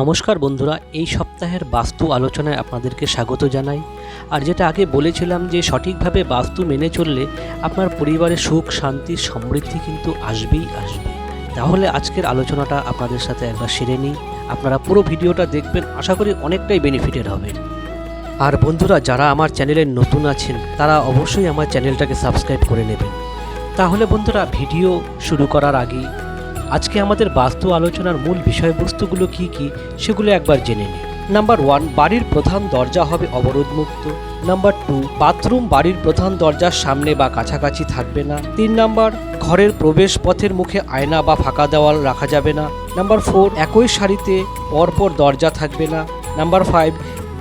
নমস্কার বন্ধুরা, এই সপ্তাহের বাস্তু আলোচনায় আপনাদেরকে স্বাগত জানাই। আর যেটা আগে বলেছিলাম যে সঠিকভাবে বাস্তু মেনে চললে আপনার পরিবারে সুখ, শান্তি, সমৃদ্ধি কিন্তু আসবেই আসবে। তাহলে আজকের আলোচনাটা আপনাদের সাথে একবার সেরে নিই। আপনারা পুরো ভিডিওটা দেখবেন, আশা করি অনেকটাই বেনিফিটেড হবে আর বন্ধুরা, যারা আমার চ্যানেলে নতুন আছেন, তারা অবশ্যই আমার চ্যানেলটাকে সাবস্ক্রাইব করে নেবেন। তাহলে বন্ধুরা, ভিডিও শুরু করার আগেই আজকে আমাদের বাস্তু আলোচনার মূল বিষয়বস্তুগুলো কি কি, সেগুলো একবার জেনে নিই। নাম্বার ওয়ান বাড়ির প্রধান দরজা হবে অবরোধমুক্ত। নাম্বার টু বাথরুম বাড়ির প্রধান দরজার সামনে বা কাছাকাছি থাকবে না। তিন নাম্বার ঘরের প্রবেশ পথের মুখে আয়না বা ফাঁকা দেওয়াল রাখা যাবে না। নাম্বার ফোর একই সারিতে পরপর দরজা থাকবে না। নাম্বার ফাইভ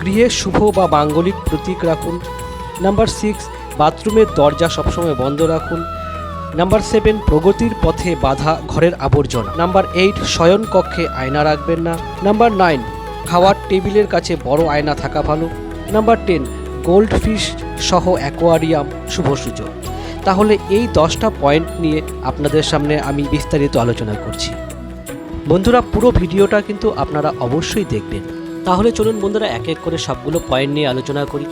গৃহে শুভ বা মাঙ্গলিক প্রতীক রাখুন। নাম্বার সিক্স বাথরুমের দরজা সবসময় বন্ধ রাখুন। নাম্বার সেভেন প্রগতির পথে বাধা, ঘরের আবর্জনা। নাম্বার এইট শয়ন কক্ষে আয়না রাখবেন না। নাম্বার নাইন খাওয়ার টেবিলের কাছে বড় আয়না থাকা ভালো। নাম্বার টেন গোল্ড ফিশ সহ অ্যাকোয়ারিয়াম শুভ সুযোগ। তাহলে এই দশটা পয়েন্ট নিয়ে আপনাদের সামনে আমি বিস্তারিত আলোচনা করছি। বন্ধুরা, পুরো ভিডিওটা কিন্তু আপনারা অবশ্যই দেখবেন। তাহলে চলুন বন্ধুরা, এক এক করে সবগুলো পয়েন্ট নিয়ে আলোচনা করি।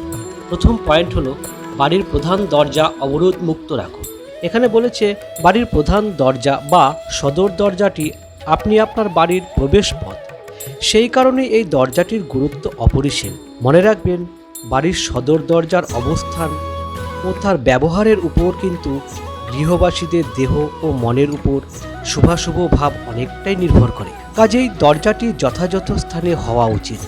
প্রথম পয়েন্ট হলো, বাড়ির প্রধান দরজা অবরোধ মুক্ত রাখুন। এখানে বলেছে, বাড়ির প্রধান দরজা বা সদর দরজাটি আপনি আপনার বাড়ির প্রবেশ পথ সেই কারণে এই দরজাটির গুরুত্ব অপরিসীম। মনে রাখবেন, বাড়ির সদর দরজার অবস্থান ও তার ব্যবহারের উপর কিন্তু গৃহবাসীদের দেহ ও মনের উপর শুভাশুভ ভাব অনেকটাই নির্ভর করে। কাজেই দরজাটি যথাযথ স্থানে হওয়া উচিত।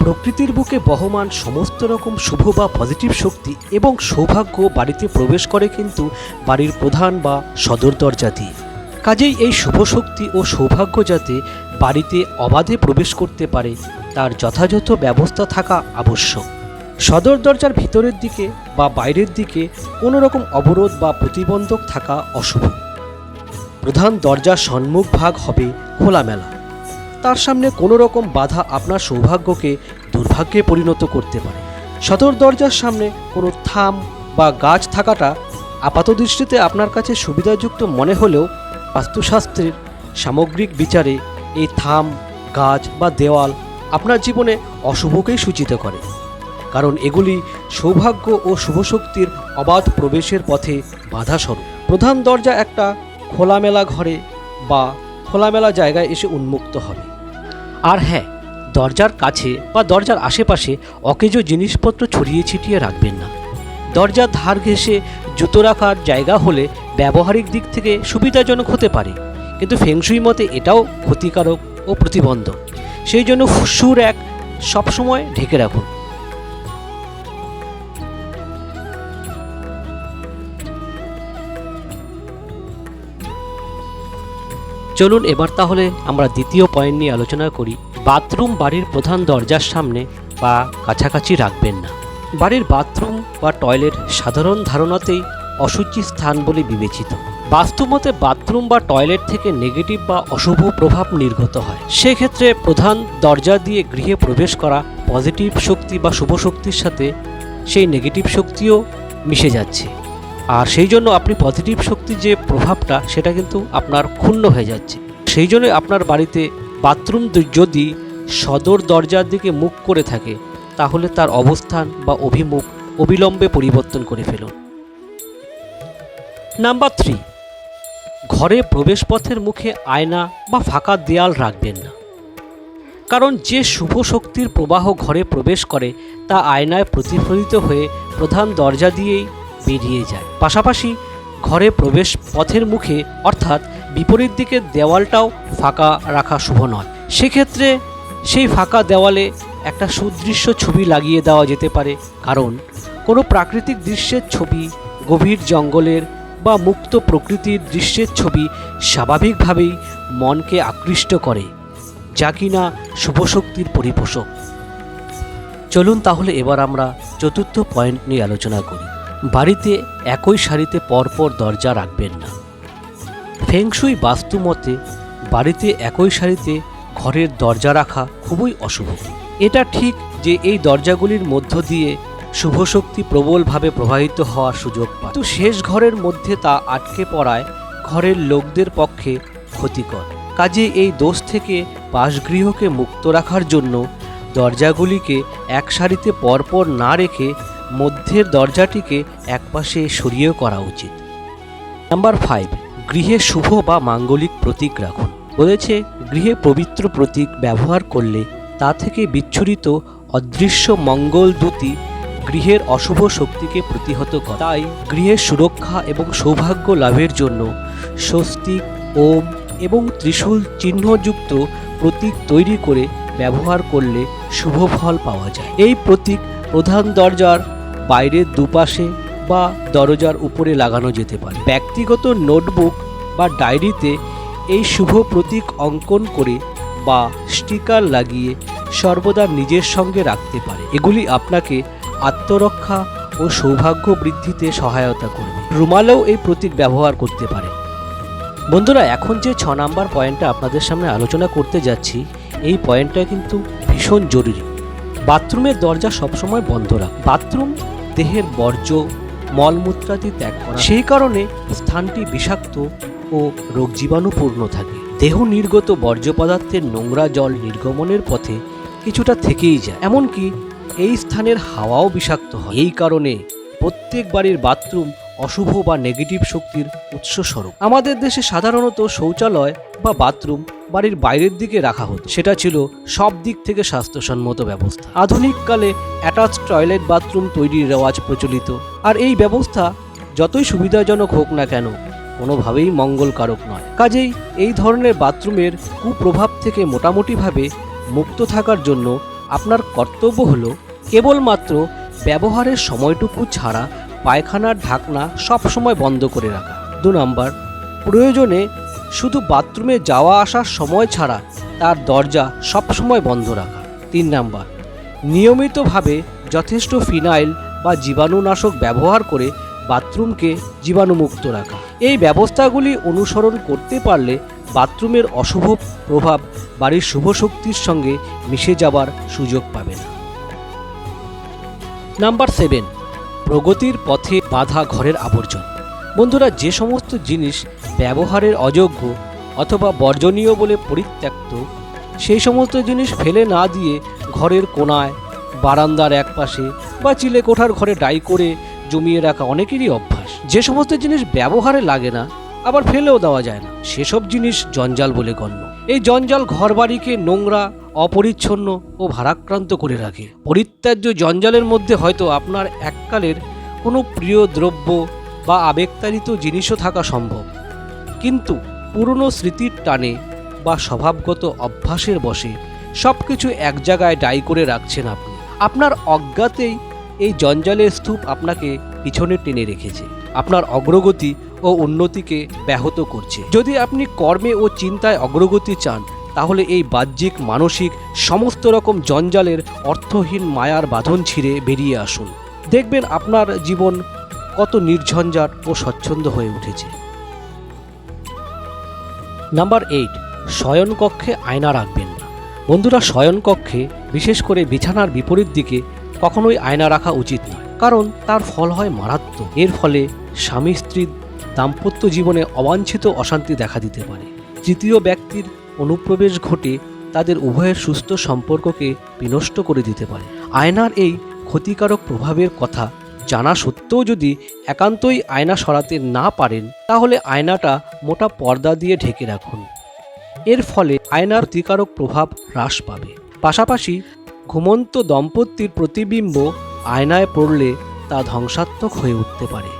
প্রকৃতির বুকে বহমান সমস্ত রকম শুভ বা পজিটিভ শক্তি এবং সৌভাগ্য বাড়িতে প্রবেশ করে কিন্তু বাড়ির প্রধান বা সদর দরজা দিয়ে। কাজেই এই শুভ শক্তি ও সৌভাগ্য যাতে বাড়িতে অবাধে প্রবেশ করতে পারে, তার যথাযথ ব্যবস্থা থাকা আবশ্যক। সদর দরজার ভিতরের দিকে বা বাইরের দিকে কোনো রকম অবরোধ বা প্রতিবন্ধক থাকা অশুভ। প্রধান দরজার সম্মুখ ভাগ হবে খোলামেলা। তার সামনে কোনো রকম বাধা আপনার সৌভাগ্যকে দুর্ভাগ্যে পরিণত করতে পারে। সদর দরজার সামনে কোনো থাম বা গাছ থাকাটা আপাত দৃষ্টিতে আপনার কাছে সুবিধাযুক্ত মনে হলেও বাস্তুশাস্ত্রের সামগ্রিক বিচারে এই থাম, গাছ বা দেওয়াল আপনার জীবনে অশুভকেই সূচিত করে। কারণ এগুলি সৌভাগ্য ও শুভশক্তির অবাধ প্রবেশের পথে বাধাস্বরূপ। প্রধান দরজা একটা খোলামেলা ঘরে বা খোলামেলা জায়গায় এসে উন্মুক্ত হবে। আর হ্যাঁ দরজার কাছে বা দরজার আশেপাশে অকেজো জিনিসপত্র ছড়িয়ে ছিটিয়ে রাখবেন না। দরজার ধার ঘেঁষে জুতো রাখার জায়গা হলে ব্যবহারিক দিক থেকে সুবিধাজনক হতে পারে। কিন্তু ফেংশুই মতে এটাও ক্ষতিকারক ও প্রতিবন্ধক। সেই জন্য সুর এক সবসময় ঢেকে রাখুন। চলুন এবার তাহলে আমরা দ্বিতীয় পয়েন্ট নিয়ে আলোচনা করি। বাথরুম বাড়ির প্রধান দরজার সামনে বা কাছাকাছি রাখবেন না। বাড়ির বাথরুম বা টয়লেট সাধারণ ধারণাতেই অসুচি স্থান বলে বিবেচিত। বাস্তুমতে বাথরুম বা টয়লেট থেকে নেগেটিভ বা অশুভ প্রভাব নির্গত হয়। সেক্ষেত্রে প্রধান দরজা দিয়ে গৃহে প্রবেশ করা পজিটিভ শক্তি বা শুভ শক্তির সাথে সেই নেগেটিভ শক্তিও মিশে যাচ্ছে। আর সেই জন্য আপনি পজিটিভ শক্তির যে প্রভাবটা, সেটা কিন্তু আপনার ক্ষুণ্ণ হয়ে যাচ্ছে। সেই জন্য আপনার বাড়িতে বাথরুম যদি সদর দরজার দিকে মুখ করে থাকে, তাহলে তার অবস্থান বা অভিমুখ অবিলম্বে পরিবর্তন করে ফেলুন। নাম্বার থ্রি ঘরে প্রবেশপথের মুখে আয়না বা ফাঁকা দেয়াল রাখবেন না। কারণ যে শুভ শক্তির প্রবাহ ঘরে প্রবেশ করে, তা আয়নায় প্রতিফলিত হয়ে প্রধান দরজা দিয়েই বেরিয়ে যায়। পাশাপাশি ঘরে প্রবেশ পথের মুখে অর্থাৎ বিপরীত দিকের দেওয়ালটাও ফাঁকা রাখা শুভ নয়। সেক্ষেত্রে সেই ফাঁকা দেওয়ালে একটা সুদৃশ্য ছবি লাগিয়ে দেওয়া যেতে পারে। কারণ কোনো প্রাকৃতিক দৃশ্যের ছবি, গভীর জঙ্গলের বা মুক্ত প্রকৃতির দৃশ্যের ছবি স্বাভাবিকভাবেই মনকে আকৃষ্ট করে, যা কিনা শুভশক্তির পরিপোষক। চলুন তাহলে এবার আমরা চতুর্থ পয়েন্ট নিয়ে আলোচনা করি। বাড়িতে একই সারিতে পরপর দরজা রাখবেন না। ফেংশুই বাস্তু মতে বাড়িতে একই সারিতে ঘরের দরজা রাখা খুবই অশুভ। এটা ঠিক যে এই দরজাগুলির মধ্য দিয়ে শুভশক্তি প্রবলভাবে প্রবাহিত হওয়ার সুযোগ পায়। কিন্তু শেষ ঘরের মধ্যে তা আটকে পড়ায় ঘরের লোকদের পক্ষে ক্ষতিকর। কাজে এই দোষ থেকে বাসগৃহকে মুক্ত রাখার জন্য দরজাগুলিকে এক সারিতে পরপর না রেখে মধ্যের দরজাটিকে একপাশে সরিয়ে করা উচিত। নাম্বার ফাইভ গৃহে শুভ বা মাঙ্গলিক প্রতীক রাখুন। বলেছে, গৃহে পবিত্র প্রতীক ব্যবহার করলে তা থেকে বিচ্ছুরিত অদৃশ্য মঙ্গল দূতি গৃহের অশুভ শক্তিকে প্রতিহত করে। তাই গৃহের সুরক্ষা এবং সৌভাগ্য লাভের জন্য স্বস্তিক, ওম এবং ত্রিশূল চিহ্নযুক্ত প্রতীক তৈরি করে ব্যবহার করলে শুভ ফল পাওয়া যায়। এই প্রতীক প্রধান দরজার বাইরের দুপাশে বা দরজার উপরে লাগানো যেতে পারে। ব্যক্তিগত নোটবুক বা ডায়েরিতে এই শুভ প্রতীক অঙ্কন করে বা স্টিকার লাগিয়ে সর্বদা নিজের সঙ্গে রাখতে পারে। এগুলি আপনাকে আত্মরক্ষা ও সৌভাগ্য বৃদ্ধিতে সহায়তা করবে। রুমালেও এই প্রতীক ব্যবহার করতে পারে। বন্ধুরা, এখন যে ছ নাম্বার পয়েন্টটা আপনাদের সামনে আলোচনা করতে যাচ্ছি, এই পয়েন্টটা কিন্তু ভীষণ জরুরি। বাথরুমের দরজা সবসময় বন্ধ রাখ বাথরুম দেহের বর্জ্য মলমূত্রাদি ত্যাগ করা। সেই কারণে স্থানটি বিষাক্ত ও রোগ জীবাণুপূর্ণ থাকে। দেহ নির্গত বর্জ্য পদার্থের নোংরা জল নির্গমনের পথে কিছুটা থেকেই যায়। এমনকি এই স্থানের হাওয়াও বিষাক্ত হয়। এই কারণে প্রত্যেক বাড়ির বাথরুম অশুভ বা নেগেটিভ শক্তির উৎস স্বরূপ। আমাদের দেশে সাধারণত শৌচালয় বা বাথরুম বাড়ির বাইরের দিকে রাখা হতো। সেটা ছিল সব দিক থেকে স্বাস্থ্যসম্মত ব্যবস্থা। আধুনিককালে অ্যাটাচ টয়লেট বাথরুম তৈরির রেওয়াজ প্রচলিত। আর এই ব্যবস্থা যতই সুবিধাজনক হোক না কেন, কোনোভাবেই মঙ্গলকারক নয়। কাজেই এই ধরনের বাথরুমের কুপ্রভাব থেকে মোটামুটিভাবে মুক্ত থাকার জন্য আপনার কর্তব্য হলো কেবলমাত্র ব্যবহারের সময়টুকু ছাড়া পায়খানার ঢাকনা সবসময় বন্ধ করে রাখা। দু নম্বর, প্রয়োজনে শুধু বাথরুমে যাওয়া আসার সময় ছাড়া তার দরজা সবসময় বন্ধ রাখা। তিন নাম্বার, নিয়মিতভাবে যথেষ্ট ফিনাইল বা জীবাণুনাশক ব্যবহার করে বাথরুমকে জীবাণুমুক্ত রাখা। এই ব্যবস্থাগুলি অনুসরণ করতে পারলে বাথরুমের অশুভ প্রভাব বাড়ির শুভ শক্তির সঙ্গে মিশে যাবার সুযোগ পাবে না। নাম্বার সেভেন, প্রগতির পথে বাধা ঘরের আবর্জন। বন্ধুরা, যে সমস্ত জিনিস ব্যবহারের অযোগ্য অথবা বর্জনীয় বলে পরিত্যক্ত, সেই সমস্ত জিনিস ফেলে না দিয়ে ঘরের কোনায়, বারান্দার একপাশে বা চিলে কোঠার ঘরে ডাই করে জমিয়ে রাখা অনেকেরই অভ্যাস। যে সমস্ত জিনিস ব্যবহারে লাগে না, আবার ফেলেও দেওয়া যায় না। সেসব জিনিস জঞ্জাল বলে গণ্য। এই জঞ্জাল ঘরবাড়িকে নোংরা, অপরিচ্ছন্ন ও ভারাক্রান্ত করে রাখে। পরিত্যাজ্য জঞ্জালের মধ্যে হয়তো আপনার এককালের কোনো প্রিয় দ্রব্য বা আবেগতাড়িত জিনিসও থাকা সম্ভব। কিন্তু পুরনো স্মৃতির টানে বা স্বভাবগত অভ্যাসের বসে সব কিছু এক জায়গায় ডাই করে রাখছেন আপনি। আপনার অজ্ঞাতেই এই জঞ্জালের স্তূপ আপনাকে পিছনে টেনে রেখেছে। আপনার অগ্রগতি ও উন্নতিকে ব্যাহত করছে। যদি আপনি কর্মে ও চিন্তায় অগ্রগতি চান, তাহলে এই বাহ্যিক, মানসিক সমস্ত রকম জঞ্জালের অর্থহীন মায়ার বাঁধন ছিঁড়ে বেরিয়ে আসুন। দেখবেন আপনার জীবন কত নির্ঝঞ্ঝাট ও স্বচ্ছন্দ হয়ে উঠেছে। নাম্বার এইট শয়নকক্ষে আয়না রাখবেন না। বন্ধুরা শয়নকক্ষে বিশেষ করে বিছানার বিপরীত দিকে, কখনোই আয়না রাখা উচিত নয়। কারণ তার ফল হয় মারাত্মক। এর ফলে স্বামী স্ত্রীর দাম্পত্য জীবনে অবাঞ্ছিত অশান্তি দেখা দিতে পারে। তৃতীয় ব্যক্তির অনুপ্রবেশ ঘটে তাদের উভয়ের সুস্থ সম্পর্ককে বিনষ্ট করে দিতে পারে। আয়নার এই ক্ষতিকারক প্রভাবের কথা জানা সত্ত্বেও যদি একান্তই আয়না সরাতে না পারেন, তাহলে আয়নাটা মোটা পর্দা দিয়ে ঢেকে রাখুন। এর ফলে আয়নার ক্ষতিকারক প্রভাব হ্রাস পাবে। পাশাপাশি ঘুমন্ত দম্পতির প্রতিবিম্ব আয়নায় পড়লে তা ধ্বংসাত্মক হয়ে উঠতে পারে।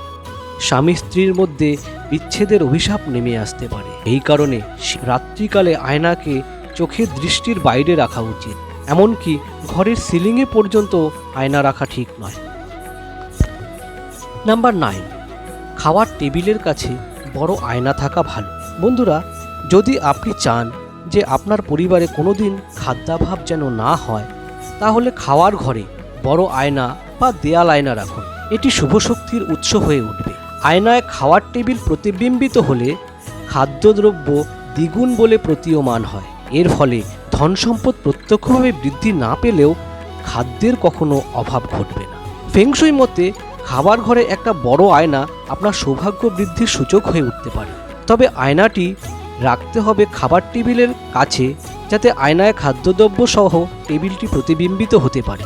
স্বামী স্ত্রীর মধ্যে বিচ্ছেদের অভিশাপ নেমে আসতে পারে। এই কারণে রাত্রিকালে আয়নাকে চোখের দৃষ্টির বাইরে রাখা উচিত। এমনকি ঘরের সিলিংয়ে পর্যন্ত আয়না রাখা ঠিক নয়। নাম্বার নাইন, খাওয়ার টেবিলের কাছে বড় আয়না থাকা ভালো। বন্ধুরা, যদি আপনি চান যে আপনার পরিবারে কোনো দিন খাদ্যাভাব যেন না হয়, তাহলে খাওয়ার ঘরে বড় আয়না বা দেয়াল আয়না রাখুন। এটি শুভ শক্তির উৎস হয়ে উঠবে। আয়নায় খাওয়ার টেবিল প্রতিবিম্বিত হলে খাদ্যদ্রব্য দ্বিগুণ বলে প্রতীয়মান হয়। এর ফলে ধন সম্পদ প্রত্যক্ষভাবে বৃদ্ধি না পেলেও খাদ্যের কখনো অভাব ঘটবে না। ফেংশুই মতে খাবার ঘরে একটা বড় আয়না আপনার সৌভাগ্য বৃদ্ধির সূচক হয়ে উঠতে পারে। তবে আয়নাটি রাখতে হবে খাবার টেবিলের কাছে যাতে আয়নায় খাদ্যদ্রব্য সহ টেবিলটি প্রতিবিম্বিত হতে পারে।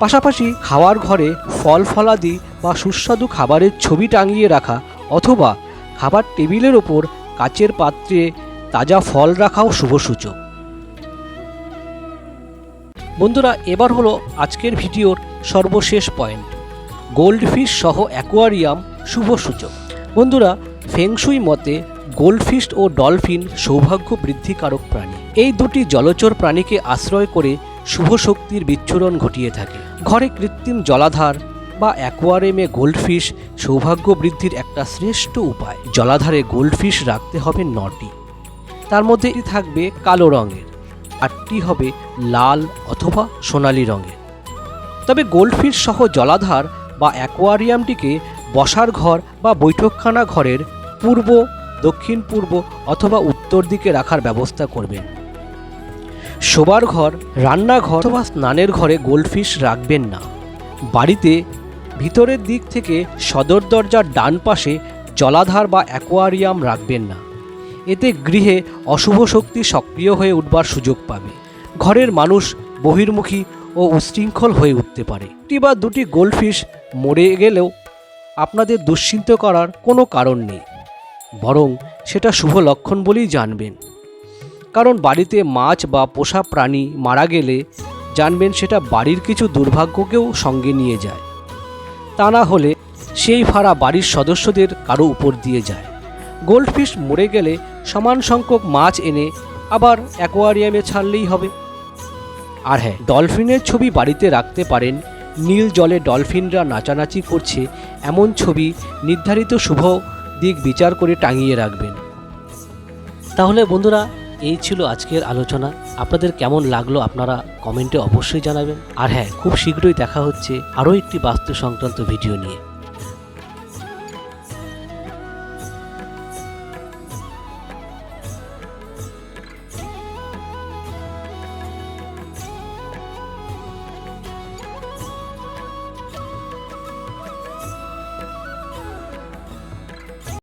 পাশাপাশি খাওয়ার ঘরে ফল ফলাদি বা সুস্বাদু খাবারের ছবি টাঙিয়ে রাখা অথবা খাবার টেবিলের ওপর কাচের পাত্রে তাজা ফল রাখাও শুভসূচক বন্ধুরা, এবার হলো আজকের ভিডিওর সর্বশেষ পয়েন্ট। গোল্ডফিশ সহ অ্যাকোয়ারিয়াম শুভ সূচক। বন্ধুরা ফেংশুই মতে গোল্ডফিশ ও ডলফিন সৌভাগ্য বৃদ্ধিকারক প্রাণী। এই দুটি জলচর প্রাণীকে আশ্রয় করে শুভ শক্তির বিচ্ছুরণ ঘটিয়ে থাকে। ঘরে কৃত্রিম জলাধার বা অ্যাকোয়ারিয়ামে গোল্ডফিশ সৌভাগ্য বৃদ্ধির একটা শ্রেষ্ঠ উপায়। জলাধারে গোল্ডফিশ রাখতে হবে নটি। তার মধ্যে থাকবে কালো রঙের, আটটি হবে লাল অথবা সোনালি রঙের। তবে গোল্ডফিশ সহ জলাধার বা অ্যাকোয়ারিয়ামটিকে বসার ঘর বা বৈঠকখানা ঘরের পূর্ব, দক্ষিণ পূর্ব অথবা উত্তর দিকে রাখার ব্যবস্থা করবেন শোবার ঘর, রান্নাঘর অথবা স্নানের ঘরে গোল্ডফিশ রাখবেন না। বাড়িতে ভিতরের দিক থেকে সদর দরজার ডান পাশে জলাধার বা অ্যাকোয়ারিয়াম রাখবেন না। এতে গৃহে অশুভ শক্তি সক্রিয় হয়ে উঠবার সুযোগ পাবে। ঘরের মানুষ বহির্মুখী ও উচ্ছৃঙ্খল হয়ে উঠতে পারে। একটি বা দুটি গোল্ডফিশ মরে গেলেও আপনাদের দুশ্চিন্ত করার কোনো কারণ নেই। বরং সেটা শুভ লক্ষণ বলেই জানবেন। কারণ বাড়িতে মাছ বা পোষা প্রাণী মারা গেলে জানবেন সেটা বাড়ির কিছু দুর্ভাগ্যকেও সঙ্গে নিয়ে যায়। তা না হলে সেই ভাড়া বাড়ির সদস্যদের কারও উপর দিয়ে যায়। গোল্ডফিশ মরে গেলে সমান সংখ্যক মাছ এনে আবার অ্যাকোয়ারিয়ামে ছাড়লেই হবে। আর হ্যাঁ ডলফিনের ছবি বাড়িতে রাখতে পারেন। নীল জলে ডলফিনরা নাচানাচি করছে। এমন ছবি নির্ধারিত শুভ দিক বিচার করে টাঙিয়ে রাখবেন। তাহলে বন্ধুরা, এই ছিল আজকের আলোচনা। আপনাদের কেমন লাগল আপনারা কমেন্টে অবশ্যই জানাবেন। আর হ্যাঁ খুব শীঘ্রই দেখা হচ্ছে আরও একটি বাস্তু সংক্রান্ত ভিডিও নিয়ে।